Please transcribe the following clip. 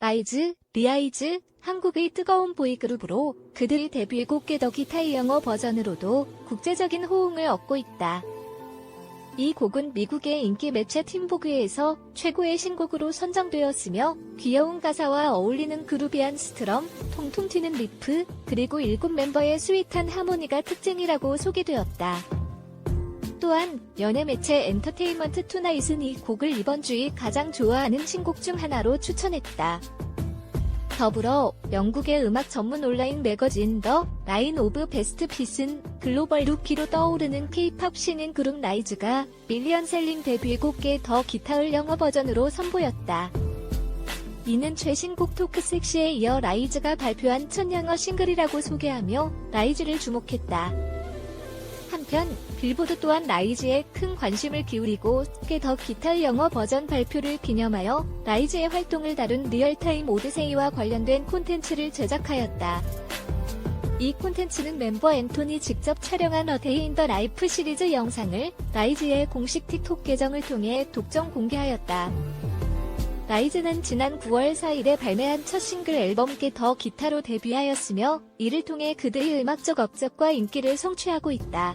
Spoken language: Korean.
라이즈, 리아이즈, 한국의 뜨거운 보이그룹으로 그들의 데뷔곡 게더 기타의 영어 버전으로도 국제적인 호응을 얻고 있다. 이 곡은 미국의 인기 매체 팀보그에서 최고의 신곡으로 선정되었으며 귀여운 가사와 어울리는 그루비한 스트럼, 통통 튀는 리프, 그리고 일곱 멤버의 스윗한 하모니가 특징이라고 소개되었다. 또한 연예 매체 엔터테인먼트 투나잇은 이 곡을 이번 주에 가장 좋아하는 신곡 중 하나로 추천했다. 더불어 영국의 음악 전문 온라인 매거진 더 라인 오브 베스트 핏은 글로벌 루키로 떠오르는 K-팝 신인 그룹 라이즈가 밀리언 셀링 데뷔곡 더 기타을 영어 버전으로 선보였다. 이는 최신곡 토크 섹시에 이어 라이즈가 발표한 첫 영어 싱글이라고 소개하며 라이즈를 주목했다. 한편 빌보드 또한 라이즈에 큰 관심을 기울이고 더 기타 영어 버전 발표를 기념하여 라이즈의 활동을 다룬 리얼타임 오드세이와 관련된 콘텐츠를 제작하였다. 이 콘텐츠는 멤버 앤토니 직접 촬영한 in the Life 시리즈 영상을 라이즈의 공식 틱톡 계정을 통해 독점 공개하였다. 라이즈는 지난 9월 4일에 발매한 첫 싱글 앨범 더 기타로 데뷔하였으며 이를 통해 그들의 음악적 업적과 인기를 성취하고 있다.